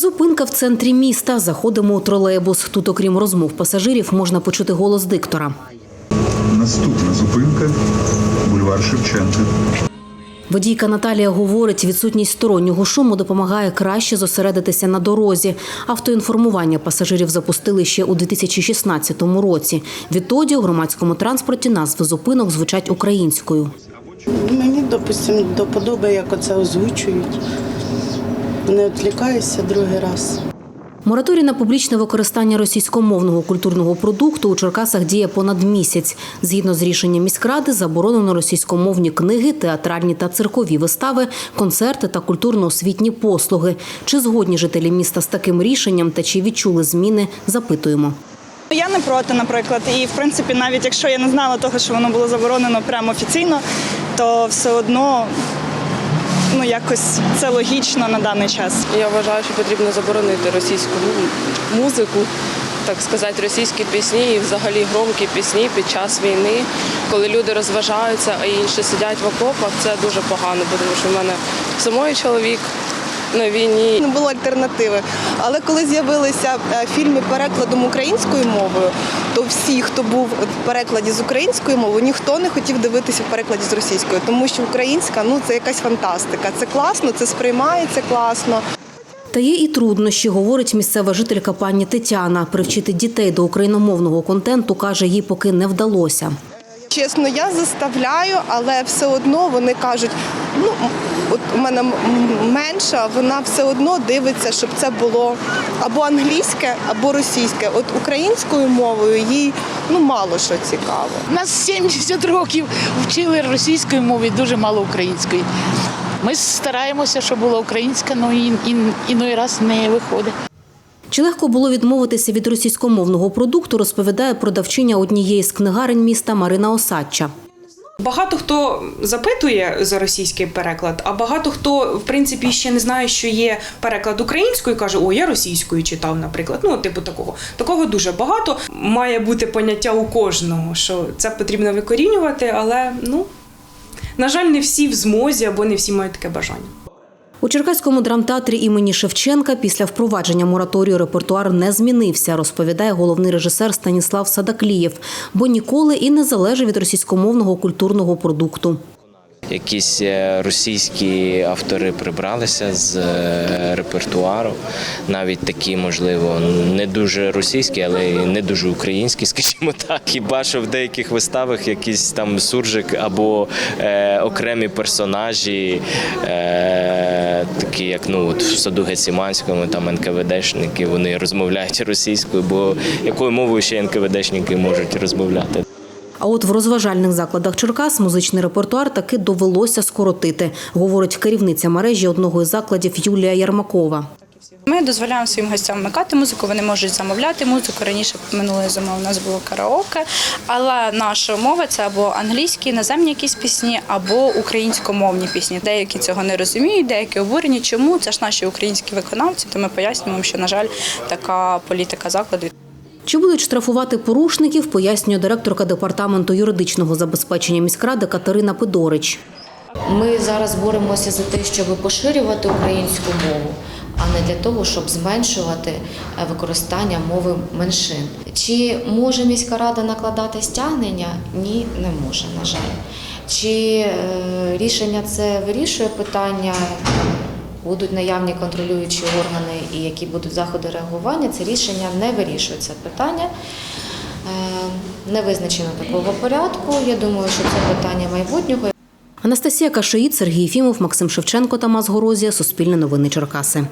Зупинка в центрі міста. Заходимо у тролейбус. Тут, окрім розмов пасажирів, можна почути голос диктора. Наступна зупинка бульвар Шевченка. Водійка Наталія говорить, відсутність стороннього шуму допомагає краще зосередитися на дорозі. Автоінформування пасажирів запустили ще у 2016 році. Відтоді у громадському транспорті назви зупинок звучать українською. Мені, допустимо, до подоби, як оце озвучують. Не відвлікаюся другий раз. Мораторій на публічне використання російськомовного культурного продукту у Черкасах діє понад місяць. Згідно з рішенням міськради, заборонено російськомовні книги, театральні та циркові вистави, концерти та культурно-освітні послуги. Чи згодні жителі міста з таким рішенням та чи відчули зміни, запитуємо. Я не проти, наприклад, і в принципі, навіть якщо я не знала того, що воно було заборонено прямо офіційно, то все одно ну якось це логічно на даний час. Я вважаю, що потрібно заборонити російську музику, так сказати, російські пісні і взагалі громкі пісні під час війни, коли люди розважаються, а інші сидять в окопах. Це дуже погано, тому що в мене самої чоловік на війні. не було альтернативи. Але коли з'явилися е, фільми перекладом українською мовою, то всі, хто був в перекладі з української мови, ніхто не хотів дивитися в перекладі з російської, тому що українська ну це якась фантастика. Це класно, це сприймається класно. Та є і труднощі, говорить місцева жителька пані Тетяна. Привчити дітей до україномовного контенту, каже, їй поки не вдалося. Чесно, я заставляю, але все одно вони кажуть: ну от у мене менша, вона все одно дивиться, щоб це було або англійське, або російське. От українською мовою їй ну мало що цікаво. Нас 70 років вчили російської мови, дуже мало української. Ми стараємося, щоб була українська, але і, і, іной раз не виходить. Чи легко було відмовитися від російськомовного продукту, розповідає продавчиня однієї з книгарень міста Марина Осадча. Багато хто запитує за російський переклад, а багато хто, в принципі, ще не знає, що є переклад українською, каже, о, я російською читав, наприклад. Ну, типу такого. Такого дуже багато. Має бути поняття у кожного, що це потрібно викорінювати, але ну, на жаль, не всі в змозі або не всі мають таке бажання. У Черкаському драмтеатрі імені Шевченка після впровадження мораторію репертуар не змінився, розповідає головний режисер Станіслав Садаклієв, бо ніколи і не залежить від російськомовного культурного продукту. Якісь е, російські автори прибралися з е, репертуару, навіть такі, можливо, не дуже російські, але й не дуже українські, скажімо так. Хіба що в деяких виставах якийсь там суржик або е, окремі персонажі, е, такі як ну от в саду Геціманському, там НКВДшники, вони розмовляють російською, бо якою мовою ще НКВДшники можуть розмовляти? А от в розважальних закладах Черкас музичний репертуар таки довелося скоротити, говорить керівниця мережі одного із закладів Юлія Ярмакова. Ми дозволяємо своїм гостям вмикати музику, вони можуть замовляти музику. Раніше минулої зими у нас було караоке, але наша мова це або англійські, іноземні якісь пісні, або українськомовні пісні. Деякі цього не розуміють, деякі обурені. Чому це ж наші українські виконавці? То ми пояснюємо, що на жаль, така політика закладу. Чи будуть штрафувати порушників, пояснює директорка департаменту юридичного забезпечення міськради Катерина Пидорич. Ми зараз боремося за те, щоб поширювати українську мову, а не для того, щоб зменшувати е, використання мови меншин. Чи може міська рада накладати стягнення? Ні, не може, на жаль. Чи е, рішення це вирішує питання? Будуть наявні контролюючі органи і які будуть заходи реагування, це рішення не вирішує це питання. Е, Не визначено такого порядку. Я думаю, що це питання майбутнього. Анастасія Кашиїд, Сергій Фімов, Максим Шевченко, Тамас Горозія. Суспільне новини Черкаси.